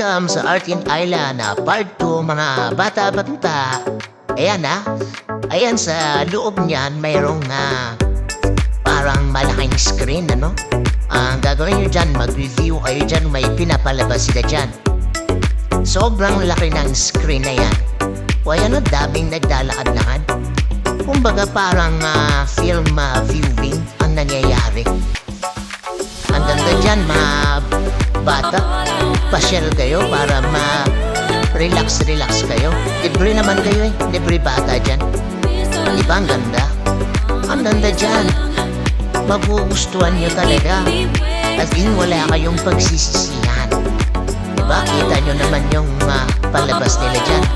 Welcome sa Art in Island na part 2 mga bata-bata. Ayan na. Ayan sa loob niyan mayroong ah, parang malaking screen ano. Ang gagawin nyo dyan, mag-review kayo dyan, may pinapalabas sila dyan. Sobrang laki ng screen na yan. O ayan o, daming naglalakad-lakad. Kumbaga parang ah, film Pasyal kayo para ma-relax-relax kayo. Libre naman kayo eh. Libre bata dyan. Di ba ang ganda? Ang ganda dyan. Magugustuhan nyo talaga. At in wala kayong pagsisisihan. Di ba? Kita nyo naman yung ah, palabas nila dyan.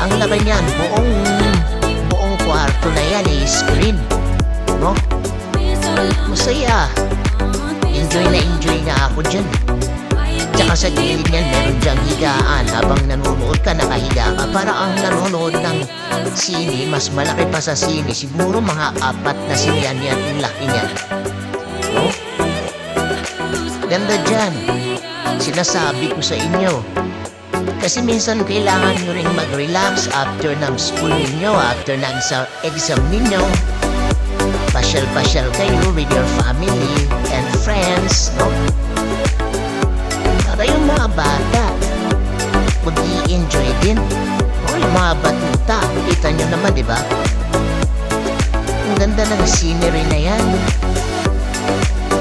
Ang laki niyan, buong buong kwarto na yan eh, screen. No? Masaya. Enjoy na enjoy na ako dyan. Tsaka sa gilid niyan, meron diyang higaan habang nanonood ka, nakahiga ka. Para ang nanonood ng sine, mas malaki pa sa sine. Siguro mga apat na sinian yan, yung laki niyan. No? Ganda dyan. Sinasabi ko sa inyo. Kasi minsan kailangan nyo rin mag-relax after ng school ninyo, after ng exam ninyo. Pasyal-pasyal kayo with your family and friends, no? Yung mga bata, mag enjoy din. O yung mga batuta, kita nyo naman, di ba? Ang ganda ng scenery na yan.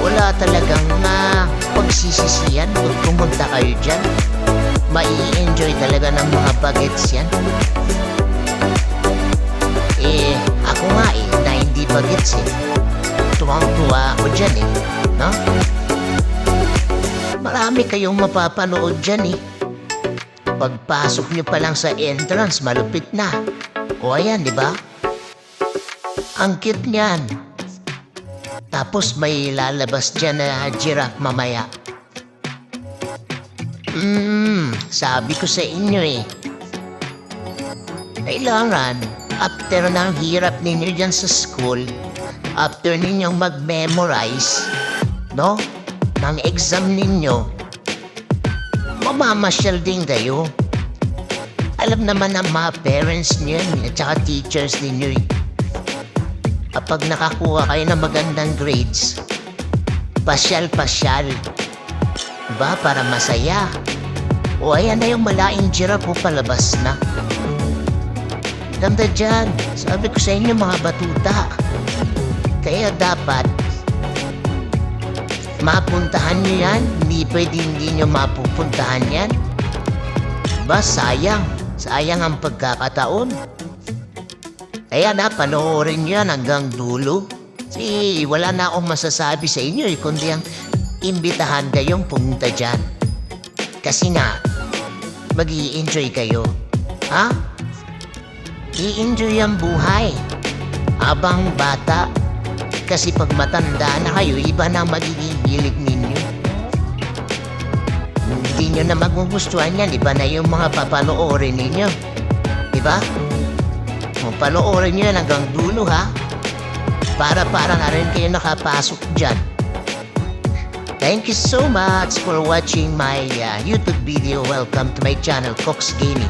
Wala talagang na pagsisisiyan kung pumunta kayo dyan. Mai-enjoy talaga ng mga bagets yan. Eh, ako nga eh, na hindi bagets eh. Tuwang-tuwa ako dyan eh. No? Marami kayong mapapanood dyan eh. Pagpasok nyo pa lang sa entrance, malupit na. O ayan, di ba? Ang cute niyan. Tapos may lalabas dyan na giraffe mamaya. Hmm, sabi ko sa inyo eh. Kailangan, after ng hirap ninyo dyan sa school, after ninyong mag-memorize, no? Ng exam ninyo, mamamasyal din kayo. Alam naman ng mga parents niyo at saka teachers ninyo. Kapag nakakuha kayo ng magandang grades, pasyal-pasyal. Diba? Para masaya. O ayan na yung malaking giraffe po palabas na. Ganda dyan. Sabi ko sa inyo mga batuta. Kaya dapat mapuntahan nyo yan. Hindi pwede hindi nyo mapupuntahan yan. Ba, sayang. Sayang ang pagkakataon. Kaya na, panoorin nyo yan hanggang dulo. Kasi wala na akong masasabi sa inyo eh, kundi ang imbitahan kayong pumunta dyan. Kasi nga, mag enjoy kayo. Ha? I-enjoy ang buhay. Habang bata. Kasi pag matanda na kayo, iba na magiging hilig ninyo. Hindi nyo na magugustuhan yan, iba na yung mga papanoorin ninyo. Diba? Kung panoorin nyo yan hanggang dulo ha, para para na rin kayo nakapasok dyan. Thank you so much for watching my uh, YouTube video. Welcome to my channel, Cox Gaming.